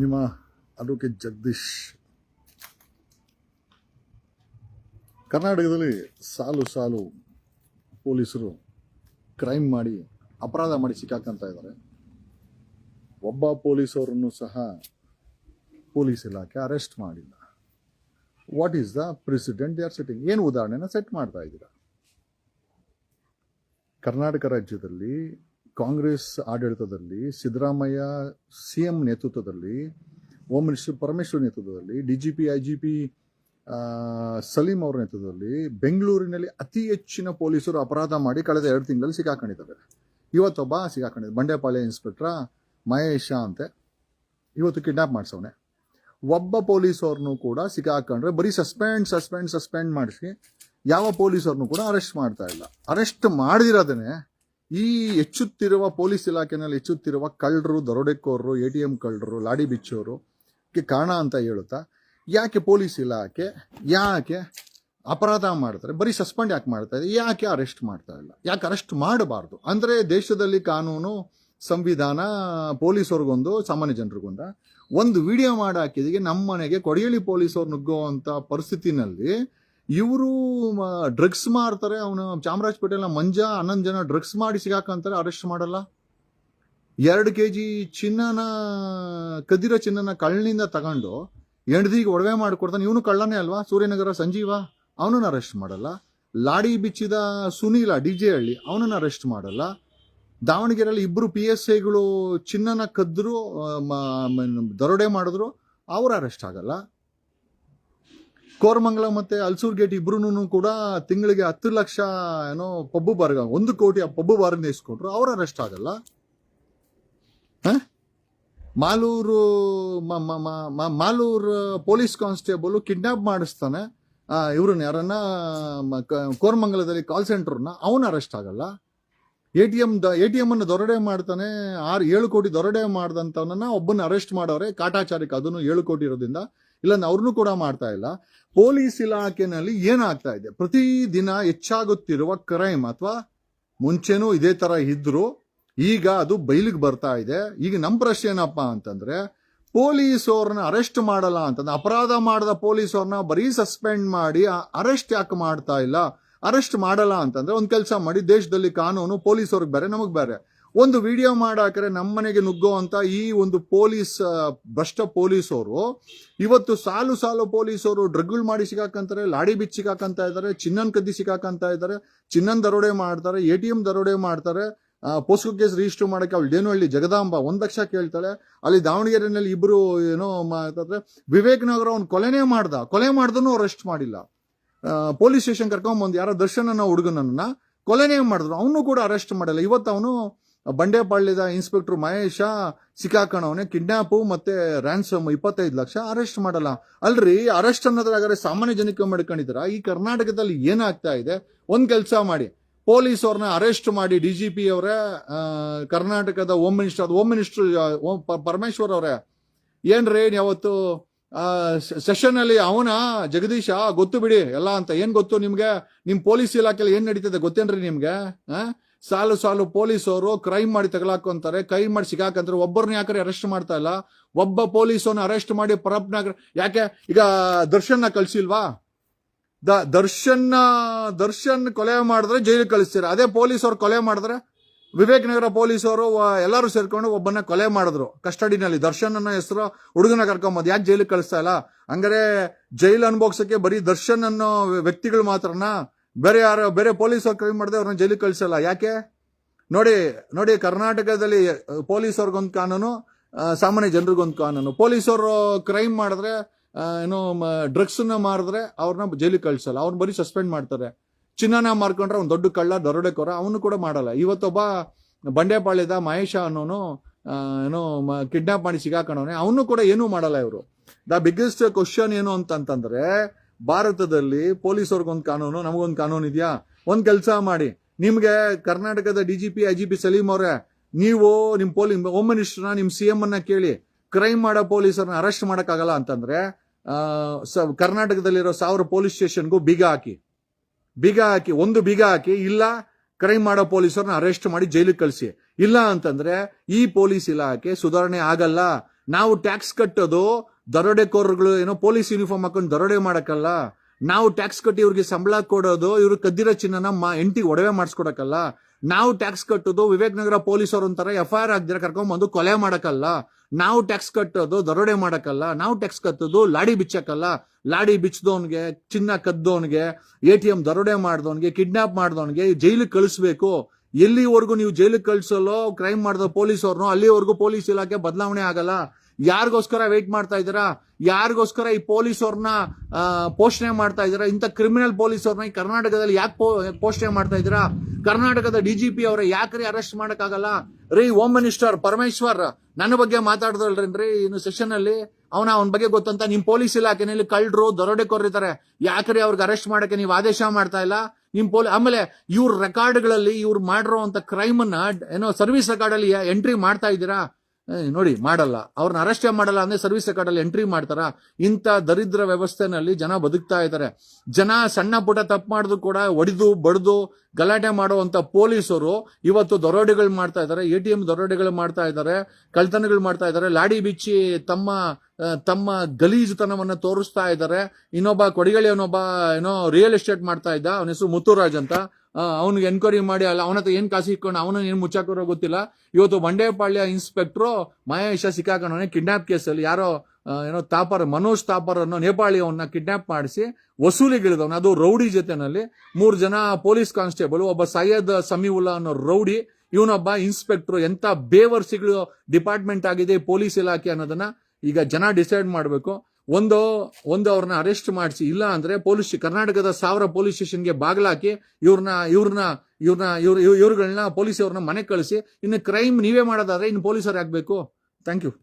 ನಿಮ್ಮ ಅಡ್ವೊಕೇಟ್ ಜಗದೀಶ್. ಕರ್ನಾಟಕದಲ್ಲಿ ಸಾಲು ಸಾಲು ಪೊಲೀಸರು ಕ್ರೈಮ್ ಮಾಡಿ ಅಪರಾಧ ಮಾಡಿ ಸಿಕ್ಕಾಕಂತ ಇದ್ದಾರೆ ಒಬ್ಬ ಪೊಲೀಸವರನ್ನು ಸಹ ಪೊಲೀಸ್ ಇಲಾಖೆ ಅರೆಸ್ಟ್ ಮಾಡಿಲ್ಲ. What is the president they are setting ಏನು ಉದಾಹರಣೆನ ಸೆಟ್ ಮಾಡ್ತಾ ಇದ್ದೀರಾ? ಕರ್ನಾಟಕ ರಾಜ್ಯದಲ್ಲಿ ಕಾಂಗ್ರೆಸ್ ಆಡಳಿತದಲ್ಲಿ ಸಿದ್ದರಾಮಯ್ಯ ಸಿ ಎಂ ನೇತೃತ್ವದಲ್ಲಿ ಹೋಮ್ ಮಿನಿಸ್ಟರ್ ಪರಮೇಶ್ವರ್ ನೇತೃತ್ವದಲ್ಲಿ, D G P, I G P Saleem ಅವರ ನೇತೃತ್ವದಲ್ಲಿ ಬೆಂಗಳೂರಿನಲ್ಲಿ ಅತಿ ಹೆಚ್ಚಿನ ಪೊಲೀಸರು ಅಪರಾಧ ಮಾಡಿ ಕಳೆದ ಎರಡು ತಿಂಗಳಲ್ಲಿ ಸಿಕ್ಕಾಕೊಂಡಿದ್ದಾರೆ. ಇವತ್ತೊಬ್ಬ ಸಿಗಾಕೊಂಡಿದ್ದ ಬಂಡೆಪಾಳ್ಯ ಇನ್ಸ್ಪೆಕ್ಟ್ರ ಮಹೇಶ ಅಂತೆ. ಇವತ್ತು ಕಿಡ್ನಾಪ್ ಮಾಡಿಸವನೆ. ಒಬ್ಬ ಪೊಲೀಸವ್ರನ್ನೂ ಕೂಡ ಸಿಕ್ಕಾಕೊಂಡ್ರೆ ಬರೀ ಸಸ್ಪೆಂಡ್ ಸಸ್ಪೆಂಡ್ ಸಸ್ಪೆಂಡ್ ಮಾಡಿಸಿ ಯಾವ ಪೊಲೀಸವ್ರನ್ನೂ ಕೂಡ ಅರೆಸ್ಟ್ ಮಾಡ್ತಾ ಇಲ್ಲ. ಅರೆಸ್ಟ್ ಮಾಡದಿರೋದೇ ಈ ಹೆಚ್ಚುತ್ತಿರುವ ಪೊಲೀಸ್ ಇಲಾಖೆನಲ್ಲಿ ಹೆಚ್ಚುತ್ತಿರುವ ಕಳ್ಳರು, ದರೋಡೆಕೋರರು, ಎ ಟಿ ಎಂ ಕಳ್ಳರು, ಲಾಡಿ ಬಿಚ್ಚೋರು ಗೆ ಕಾರಣ ಅಂತ ಹೇಳುತ್ತಾ, ಯಾಕೆ ಪೊಲೀಸ್ ಇಲಾಖೆ ಯಾಕೆ ಅಪರಾಧ ಮಾಡ್ತಾರೆ, ಬರೀ ಸಸ್ಪೆಂಡ್ ಯಾಕೆ ಮಾಡ್ತಾ ಇದೆ, ಯಾಕೆ ಅರೆಸ್ಟ್ ಮಾಡ್ತಾ ಇಲ್ಲ, ಯಾಕೆ ಅರೆಸ್ಟ್ ಮಾಡಬಾರ್ದು? ಅಂದರೆ ದೇಶದಲ್ಲಿ ಕಾನೂನು ಸಂವಿಧಾನ ಪೊಲೀಸವ್ರಿಗೊಂದು ಸಾಮಾನ್ಯ ಜನರಿಗೊಂದ ಒಂದು ವಿಡಿಯೋ ಮಾಡಿ ಹಾಕಿದಿಗೆ ನಮ್ಮ ಮನೆಗೆ ಕೊಡಿಯಳಿ ಪೊಲೀಸವ್ರು ನುಗ್ಗುವಂಥ ಪರಿಸ್ಥಿತಿನಲ್ಲಿ ಇವರು ಡ್ರಗ್ಸ್ ಮಾಡ್ತಾರೆ ಅವನು ಚಾಮರಾಜಪೇಟೆಲ್ಲ ಮಂಜ, ಹನ್ನೊಂದು ಜನ ಡ್ರಗ್ಸ್ ಮಾಡಿ ಸಿಗಾಕಂತಾರೆ ಅರೆಸ್ಟ್ ಮಾಡಲ್ಲ. ಎರಡು ಕೆ ಜಿ ಚಿನ್ನನ, ಕದಿರ ಚಿನ್ನನ ಕಳ್ಳನಿಂದ ತಗೊಂಡು ಹೆಂಡದಿಗೆ ಒಡವೆ ಮಾಡಿಕೊಡ್ತಾನೆ. ಇವನು ಕಳ್ಳನೇ ಅಲ್ವಾ? ಸೂರ್ಯನಗರ ಸಂಜೀವ, ಅವನನ್ನು ಅರೆಸ್ಟ್ ಮಾಡಲ್ಲ. ಲಾಡಿ ಬಿಚ್ಚಿದ ಸುನೀಲ, ಡಿ ಜೆ ಹಳ್ಳಿ, ಅವನನ್ನು ಅರೆಸ್ಟ್ ಮಾಡಲ್ಲ. ದಾವಣಗೆರೆಯಲ್ಲಿ ಇಬ್ಬರು ಪಿ ಎಸ್ ಐಗಳು ಚಿನ್ನನ ಮ- ದರೋಡೆ ಮಾಡಿದ್ರು, ಅವರು ಅರೆಸ್ಟ್ ಆಗಲ್ಲ. ಕೋರಮಂಗಲ ಮತ್ತೆ ಅಲ್ಸೂರ್ ಗೇಟ್ ಇಬ್ರು ಕೂಡ ತಿಂಗಳಿಗೆ ಹತ್ತು ಲಕ್ಷ ಏನೋ ಪಬ್ಬು ಬಾರ್ಗ, ಒಂದು ಕೋಟಿ ಆ ಪಬ್ಬು ಬಾರ್ನ ಇಸ್ಕೊಂಡ್ರು. ಅವ್ರ ಅರೆಸ್ಟ್ ಆಗಲ್ಲ? Malur Malur police constable kidnap ಮಾಡಿಸ್ತಾನೆ. ಇವ್ರನ್ನ ಯಾರನ್ನ ಕೋರಮಂಗಲದಲ್ಲಿ ಕಾಲ್ ಸೆಂಟರ್ನ ಅವನು ಅರೆಸ್ಟ್ ಆಗಲ್ಲ. A T M A T M ಅನ್ನು ದೊರಡೆ ಮಾಡ್ತಾನೆ. ಆರು, ಏಳು ಕೋಟಿ ದೊರಡೆ ಮಾಡಿದಂಥವನ್ನ ಒಬ್ಬನ ಅರೆಸ್ಟ್ ಮಾಡೋರೆ. ಕಾಟಾಚಾರಕ್ಕೆ ಅದನ್ನು ಏಳು ಕೋಟಿ ಇರೋದ್ರಿಂದ ಇಲ್ಲ ಅವ್ರನ್ನೂ ಕೂಡ ಮಾಡ್ತಾ ಇಲ್ಲ. ಪೊಲೀಸ್ ಇಲಾಖೆನಲ್ಲಿ ಏನಾಗ್ತಾ ಇದೆ? ಪ್ರತಿದಿನ ಹೆಚ್ಚಾಗುತ್ತಿರುವ ಕ್ರೈಮ್ ಅಥವಾ ಮುಂಚೆನೂ ಇದೇ ತರ ಇದ್ರು, ಈಗ ಅದು ಬಯಲಿಗೆ ಬರ್ತಾ ಇದೆ. ಈಗ ನಮ್ಮ ಪ್ರಶ್ನೆ ಏನಪ್ಪಾ ಅಂತಂದ್ರೆ ಪೊಲೀಸವ್ರನ್ನ ಅರೆಸ್ಟ್ ಮಾಡಲ್ಲ ಅಂತಂದ್ರೆ, ಅಪರಾಧ ಮಾಡಿದ ಪೊಲೀಸವ್ರನ್ನ ಬರೀ ಸಸ್ಪೆಂಡ್ ಮಾಡಿ ಅರೆಸ್ಟ್ ಯಾಕೆ ಮಾಡ್ತಾ ಇಲ್ಲ? ಅರೆಸ್ಟ್ ಮಾಡಲ್ಲ ಅಂತಂದ್ರೆ ಒಂದು ಕೆಲಸ ಮಾಡಿ ದೇಶದಲ್ಲಿ ಕಾನೂನು ಪೊಲೀಸ್ ಅವ್ರಿಗೆ ಬೇರೆ, ನಮಗೆ ಬೇರೆ. ಒಂದು ವಿಡಿಯೋ ಮಾಡಾಕರೆ ನಮ್ಮನೆಗೆ ಅಂತ ಈ ಒಂದು ಪೊಲೀಸ್ ಭ್ರಷ್ಟ ಪೊಲೀಸವರು ಇವತ್ತು ಸಾಲು ಸಾಲು ಪೊಲೀಸರು ಡ್ರಗ್ಗಳು ಮಾಡಿ ಸಿಗಾಕಂತಾರೆ, ಲಾಡಿ ಬಿಚ್ಚಿ ಸಿಗಾಕಂತ ಇದ್ದಾರೆ ಚಿನ್ನನ್ ಕದ್ದಿ ಸಿಗಾಕಂತ ಇದ್ದಾರೆ ಚಿನ್ನನ್ ದರೋಡೆ ಮಾಡ್ತಾರೆ, ಎ ಟಿ ಎಂ ದರೋಡೆ ಮಾಡ್ತಾರೆ ಪೋಸ್ಕೋ ಕೇಸ್ ರಿಜಿಸ್ಟರ್ ಮಾಡಕ್ಕೆ ಅವಳು ಹೇಳಿ ಜಗದಾಂಬ ಒಂದು ಲಕ್ಷ ಕೇಳ್ತಾಳೆ, ಅಲ್ಲಿ ದಾವಣಗೆರೆನಲ್ಲಿ ಇಬ್ರು ಏನೋ ಮಾತಾದ್ರೆ, ವಿವೇಕ್ ನಗರ ಅವ್ನು ಕೊಲೆನೇ ಮಾಡ್ದ, ಕೊಲೆ ಮಾಡ್ದನು ಅರೆಸ್ಟ್ ಮಾಡಿಲ್ಲ. ಪೊಲೀಸ್ ಸ್ಟೇಷನ್ ಕರ್ಕೊಂಬಂದು ಯಾರೋ ದರ್ಶನ್ ಅನ್ನೋ ಹುಡುಗನನ್ನ ಕೊಲೆನೇ ಮಾಡಿದ್ರು, ಅವನು ಕೂಡ ಅರೆಸ್ಟ್ ಮಾಡಲ್ಲ, ಇವತ್ತು ಅವನು ಬಂಡೆಪಾಳ್ಯದ ಇನ್ಸ್ಪೆಕ್ಟರ್ ಮಹೇಶ ಸಿಕ್ಕಾಕಣವನೆ ಕಿಡ್ನಾಪು ಮತ್ತೆ ರ್ಯಾನ್ಸಮ್ ಇಪ್ಪತ್ತೈದು ಲಕ್ಷ ಅರೆಸ್ಟ್ ಮಾಡಲ್ಲ. ಅಲ್ರಿ ಅರೆಸ್ಟ್ ಅನ್ನೋದ್ರಾಗಾರೆ ಸಾಮಾನ್ಯ ಜನಕ್ಕೆ ಮಾಡ್ಕೊಂಡಿದ್ರ ಈ ಕರ್ನಾಟಕದಲ್ಲಿ ಏನಾಗ್ತಾ ಇದೆ? ಒಂದ್ ಕೆಲಸ ಮಾಡಿ. ಪೊಲೀಸ್ ಅವ್ರನ್ನ ಅರೆಸ್ಟ್ ಮಾಡಿ ಡಿ ಜಿ ಪಿ ಅವರೇ ಕರ್ನಾಟಕದ home minister home minister Parameshwar ಅವರೇ. ಏನ್ರಿ ಯಾವತ್ತು ಸೆಷನ್ ಅಲ್ಲಿ ಅವನ, ಜಗದೀಶ, ಗೊತ್ತು ಬಿಡಿ, ಎಲ್ಲ ಅಂತ. ಏನ್ ಗೊತ್ತು ನಿಮ್ಗೆ? ನಿಮ್ ಪೊಲೀಸ್ ಇಲಾಖೆಯಲ್ಲಿ ಏನ್ ನಡೀತದೆ? ಗೊತ್ತೇನ್ರಿ ನಿಮ್ಗೆ? ಸಾಲು ಸಾಲು ಪೊಲೀಸವರು ಕ್ರೈಮ್ ಮಾಡಿ ತಗಲಾಕೊಂತಾರೆ ಕೈ ಮಾಡಿ ಸಿಗಾಕಂತಾರೆ ಒಬ್ಬರನ್ನ ಯಾಕಂದ್ರೆ ಅರೆಸ್ಟ್ ಮಾಡ್ತಾ ಇಲ್ಲ? ಒಬ್ಬ ಪೊಲೀಸವನ್ನ ಅರೆಸ್ಟ್ ಮಾಡಿ ಪರಪ್ನಾಗ ಯಾಕೆ? ಈಗ ದರ್ಶನ್ನ ಕಳ್ಸಿಲ್ವಾ? ದ ದರ್ಶನ್ ದರ್ಶನ್ ಕೊಲೆ ಮಾಡಿದ್ರೆ ಜೈಲಿಗೆ ಕಳಿಸ್ತೀರ? ಅದೇ ಪೊಲೀಸವ್ರು ಕೊಲೆ ಮಾಡಿದ್ರೆ? ವಿವೇಕ್ ನಗರ ಪೊಲೀಸವರು ಎಲ್ಲರೂ ಸೇರ್ಕೊಂಡು ಒಬ್ಬನ ಕೊಲೆ ಮಾಡಿದ್ರು ಕಸ್ಟಡಿನಲ್ಲಿ. ದರ್ಶನ್ ಅನ್ನೋ ಹೆಸರು ಹುಡುಗನ ಕರ್ಕೊಂಬೋದು. ಯಾಕೆ ಜೈಲಿಗೆ ಕಳಿಸ್ತಾ ಇಲ್ಲ? ಹಂಗಾರೆ ಜೈಲು ಅನುಭವಿಸಕ್ಕೆ ಬರೀ ದರ್ಶನ್ ಅನ್ನೋ ವ್ಯಕ್ತಿಗಳು ಮಾತ್ರನ? ಬೇರೆ ಯಾರು, ಬೇರೆ ಪೊಲೀಸರು ಕ್ರೈಮ್ ಮಾಡಿದೆ ಅವ್ರನ್ನ ಜೈಲಿಗೆ ಕಳಿಸಲ್ಲ. ಯಾಕೆ? ನೋಡಿ ನೋಡಿ ಕರ್ನಾಟಕದಲ್ಲಿ ಪೊಲೀಸವ್ರಿಗೊಂದು ಕಾನೂನು ಸಾಮಾನ್ಯ ಜನರಿಗೊಂದು ಕಾನೂನು. ಪೊಲೀಸರು ಕ್ರೈಮ್ ಮಾಡಿದ್ರೆ ಏನು ಡ್ರಗ್ಸ್ ಡ್ರಗ್ಸ್ನ ಮಾರಿದ್ರೆ ಅವ್ರನ್ನ ಜೈಲಿಗೆ ಕಳಿಸಲ್ಲ. ಅವ್ರನ್ನ ಬರೀ ಸಸ್ಪೆಂಡ್ ಮಾಡ್ತಾರೆ. ಚಿನ್ನನ ಮಾರ್ಕೊಂಡ್ರೆ ಒಂದು ದೊಡ್ಡ ಕಳ್ಳ ದರೋಡೆಕೋರ ಅವನು ಕೂಡ ಮಾಡಲ್ಲ. ಇವತ್ತೊಬ್ಬ ಬಂಡೆಪಾಳ್ಯದ ಮಹೇಶ ಅನ್ನೋನು ಏನೋ ಕಿಡ್ನಾಪ್ ಮಾಡಿ ಸಿಗಾಕೊಂಡವನೇ ಅವನು ಕೂಡ ಏನೂ ಮಾಡಲ್ಲ ಇವರು. ದ ಬಿಗ್ಗೆಸ್ಟ್ ಕ್ವಶನ್ ಏನು ಅಂತಂತಂದ್ರೆ ಭಾರತದಲ್ಲಿ ಪೊಲೀಸವ್ರಿಗೊಂದು ಕಾನೂನು, ನಮಗೊಂದು ಕಾನೂನು ಇದೆಯಾ? ಒಂದು ಕೆಲಸ ಮಾಡಿ. ನಿಮಗೆ ಕರ್ನಾಟಕದ D G P, I G P Salim ಅವರೇ, ನೀವು ನಿಮ್ಮ ಪೊಲೀಸ್ ಹೋಮ್ ಮಿನಿಸ್ಟರ್ನ ನಿಮ್ಮ ಸಿ ಎಂ ಅನ್ನ ಕೇಳಿ ಕ್ರೈಮ್ ಮಾಡೋ ಪೊಲೀಸರನ್ನ ಅರೆಸ್ಟ್ ಮಾಡೋಕ್ಕಾಗಲ್ಲ ಅಂತಂದ್ರೆ ಕರ್ನಾಟಕದಲ್ಲಿರೋ ಸಾವಿರ ಪೊಲೀಸ್ ಸ್ಟೇಷನ್ಗೂ ಬೀಗ ಹಾಕಿ. ಬೀಗ ಹಾಕಿ, ಒಂದು ಬೀಗ ಹಾಕಿ, ಇಲ್ಲ ಕ್ರೈಮ್ ಮಾಡೋ ಪೊಲೀಸರನ್ನ ಅರೆಸ್ಟ್ ಮಾಡಿ ಜೈಲಿಗೆ ಕಳಿಸಿ. ಇಲ್ಲ ಅಂತಂದ್ರೆ ಈ ಪೊಲೀಸ್ ಇಲಾಖೆ ಸುಧಾರಣೆ ಆಗಲ್ಲ. ನಾವು ಟ್ಯಾಕ್ಸ್ ಕಟ್ಟೋದು ದರೋಡೆಕೋರಗಳು ಏನೋ ಪೊಲೀಸ್ ಯೂನಿಫಾರ್ಮ್ ಹಾಕೊಂಡು ದರೋಡೆ ಮಾಡಕ್ಕಲ್ಲ. ನಾವು ಟ್ಯಾಕ್ಸ್ ಕಟ್ಟಿ ಇವ್ರಿಗೆ ಸಂಬಳ ಕೊಡೋದು, ಇವ್ರು ಕದ್ದಿರೋ ಚಿನ್ನನ ಮಾ ಎಂಟಿ ಒಡವೆ ಮಾಡಿಸ್ಕೊಡಕ್ಕಲ್ಲ. ನಾವು ಟ್ಯಾಕ್ಸ್ ಕಟ್ಟೋದು ವಿವೇಕ್ ನಗರ ಪೊಲೀಸರು ಒಂಥರ ಎಫ್ ಐ ಆರ್ ಹಾಕ್ದಿರ ಕರ್ಕೊಂಡ್ಬಂದು ಕೊಲೆ ಮಾಡಕ್ಕಲ್ಲ. ನಾವು ಟ್ಯಾಕ್ಸ್ ಕಟ್ಟೋದು, ದರೋಡೆ ಮಾಡಕ್ಕಲ್ಲ. ನಾವು ಟ್ಯಾಕ್ಸ್ ಕಟ್ಟೋದು, ಲಾಡಿ ಬಿಚ್ಚಕ್ಕಲ್ಲ. ಲಾಡಿ ಬಿಚ್ಚದವನ್ಗೆ, ಚಿನ್ನ ಕದ್ದವನ್ಗೆ, ಎ ಟಿ ಎಂ ದರೋಡೆ ಮಾಡ್ದವನ್ಗೆ, ಕಿಡ್ನಾಪ್ ಮಾಡ್ದವನ್ಗೆ ಜೈಲಿಗೆ ಕಳಿಸ್ಬೇಕು. ಎಲ್ಲಿವರೆಗೂ ನೀವು ಜೈಲಿಗೆ ಕಳಿಸಲ್ಲೋ, ಕ್ರೈಮ್ ಮಾಡಿದ ಪೊಲೀಸ್ ಅವ್ರನ್ನೋ ಅಲ್ಲಿವರೆಗೂ ಪೊಲೀಸ್ ಇಲಾಖೆ ಬದಲಾವಣೆ ಆಗಲ್ಲ. ಯಾರಿಗೋಸ್ಕರ ವೇಟ್ ಮಾಡ್ತಾ ಇದ್ದೀರಾ? ಯಾರಿಗೋಸ್ಕರ ಈ ಪೊಲೀಸ್ ಅವ್ರನ್ನ ಪೋಷಣೆ ಮಾಡ್ತಾ ಇದ್ದೀರಾ? ಇಂಥ ಕ್ರಿಮಿನಲ್ ಪೊಲೀಸ್ ಅವ್ರನ್ನ ಈ ಕರ್ನಾಟಕದಲ್ಲಿ ಯಾಕೆ ಪೋಷಣೆ ಮಾಡ್ತಾ ಇದ್ದೀರಾ? ಕರ್ನಾಟಕದ ಡಿ ಜಿ ಪಿ ಅವರ ಯಾಕ್ರಿ ಅರೆಸ್ಟ್ ಮಾಡೋಕ್ಕಾಗಲ್ಲ? ರೀ ಹೋಮ್ ಮಿನಿಸ್ಟರ್ ಪರಮೇಶ್ವರ್, ನನ್ನ ಬಗ್ಗೆ ಮಾತಾಡ್ದಲ್ರೇನ್ರಿ ಇನ್ನು ಸೆಷನ್ ಅಲ್ಲಿ? ಅವನ ಅವನ ಬಗ್ಗೆ ಗೊತ್ತಂತ ನಿಮ್ ಪೊಲೀಸ್ ಇಲಾಖೆನಲ್ಲಿ ಕಳ್ಳರು ದರೋಡೆಕೋರಿದ್ದಾರೆ ಯಾಕ್ರಿ ಅವ್ರಿಗೆ ಅರೆಸ್ಟ್ ಮಾಡಕ್ಕೆ ನೀವು ಆದೇಶ ಮಾಡ್ತಾ ಇಲ್ಲ? ನಿಮ್ ಪೊಲೀಸ್ ಆಮೇಲೆ ಇವ್ರ ರೆಕಾರ್ಡ್ಗಳಲ್ಲಿ ಇವ್ರು ಮಾಡಿರೋ ಅಂತ ಕ್ರೈಮ್ ಅನ್ನ ಏನೋ ಸರ್ವಿಸ್ ರೆಕಾರ್ಡ್ ಅಲ್ಲಿ ಎಂಟ್ರಿ ಮಾಡ್ತಾ ಇದ್ದೀರಾ? ನೋಡಿ, ಮಾಡಲ್ಲ. ಅವ್ರನ್ನ ಅರೆಸ್ಟ್ ಮಾಡಲ್ಲ ಅಂದ್ರೆ ಸರ್ವಿಸ್ ರೆಕಾರ್ಡಲ್ಲಿ ಎಂಟ್ರಿ ಮಾಡ್ತಾರ? ಇಂಥ ದರಿದ್ರ ವ್ಯವಸ್ಥೆನಲ್ಲಿ ಜನ ಬದುಕ್ತಾ ಇದ್ದಾರೆ. ಜನ ಸಣ್ಣ ಪುಟ್ಟ ತಪ್ಪು ಮಾಡಿದ್ರು ಕೂಡ, ಒಡೆದು, ಬಡ್ದು ಗಲಾಟೆ ಮಾಡುವಂತ ಪೊಲೀಸರು ಇವತ್ತು ದರೋಡೆಗಳು ಮಾಡ್ತಾ ಇದ್ದಾರೆ, ಎ ಟಿ ಎಂ ದರೋಡೆಗಳು ಮಾಡ್ತಾ ಇದ್ದಾರೆ ಕಳ್ತನಗಳು ಮಾಡ್ತಾ ಇದ್ದಾರೆ, ಲಾಡಿ ಬಿಚ್ಚಿ ತಮ್ಮ ತಮ್ಮ ಗಲೀಜುತನವನ್ನು ತೋರಿಸ್ತಾ ಇದ್ದಾರೆ. ಇನ್ನೊಬ್ಬ ಕೊಡಿಗಳಿ ಅವನೊಬ್ಬ ಏನೋ ರಿಯಲ್ ಎಸ್ಟೇಟ್ ಮಾಡ್ತಾ ಇದ್ದ, ಅವನ ಹೆಸರು ಮುತ್ತುರಾಜ್ ಅಂತ. ಅವನಿಗೆ ಎನ್ಕ್ವೈರಿ ಮಾಡಿ, ಅಲ್ಲ, ಅವನ ಹತ್ರ ಏನ್ ಕಾಸು ಇಕ್ಕೊಂಡು ಅವನ ಏನ್ ಮುಚ್ಚಾಕಿರೋ ಗೊತ್ತಿಲ್ಲ. ಇವತ್ತು ಬಂಡೇಪಾಳ್ಯ ಇನ್ಸ್ಪೆಕ್ಟ್ರು ಮಹೇಶ ಸಿಕ್ಕಾಕೊಂಡವನೇ ಕಿಡ್ನಾಪ್ ಕೇಸಲ್ಲಿ ಯಾರೋ ಏನೋ ತಾಪರ್, ಮನೋಜ್ ತಾಪರ್ ಅನ್ನೋ ನೇಪಾಳಿಯವನ್ನ ಕಿಡ್ನಾಪ್ ಮಾಡಿಸಿ ವಸೂಲಿಗಿಳಿದವನು. ಅದು ರೌಡಿ ಜೊತೆನಲ್ಲಿ ಮೂರು ಜನ ಪೊಲೀಸ್ ಕಾನ್ಸ್ಟೇಬಲ್, ಒಬ್ಬ ಸಯ್ಯದ್ ಸಮೀವುಲ್ಲಾ ಅನ್ನೋ ರೌಡಿ, ಇವನೊಬ್ಬ ಇನ್ಸ್ಪೆಕ್ಟರ್, ಎಂತ ಬೇವರ್ಸಿಗಳು ಡಿಪಾರ್ಟ್ಮೆಂಟ್ ಆಗಿದೆ, ಪೊಲೀಸ್ ಇಲಾಖೆ ಅನ್ನೋದನ್ನ ಈಗ ಜನ ಡಿಸೈಡ್ ಮಾಡಬೇಕು. ಒಂದು ಒಂದು ಅವ್ರನ್ನ ಅರೆಸ್ಟ್ ಮಾಡಿಸಿ, ಇಲ್ಲ ಅಂದ್ರೆ ಪೊಲೀಸ್ ಕರ್ನಾಟಕದ ಸಾವಿರ ಪೊಲೀಸ್ ಸ್ಟೇಷನ್ಗೆ ಬಾಗ್ಲಾಕಿ ಇವ್ರನ್ನ ಇವ್ರನ್ನ ಇವ್ರನ್ನ, ಇವ್ರ ಇವ್ರುಗಳನ್ನ ಪೊಲೀಸ್ ಅವ್ರನ್ನ ಮನೆ ಕಳಿಸಿ, ಇನ್ನು ಕ್ರೈಮ್ ನೀವೇ ಮಾಡೋದಾದ್ರೆ ಇನ್ನು ಪೊಲೀಸರು ಆಗ್ಬೇಕು. Thank you.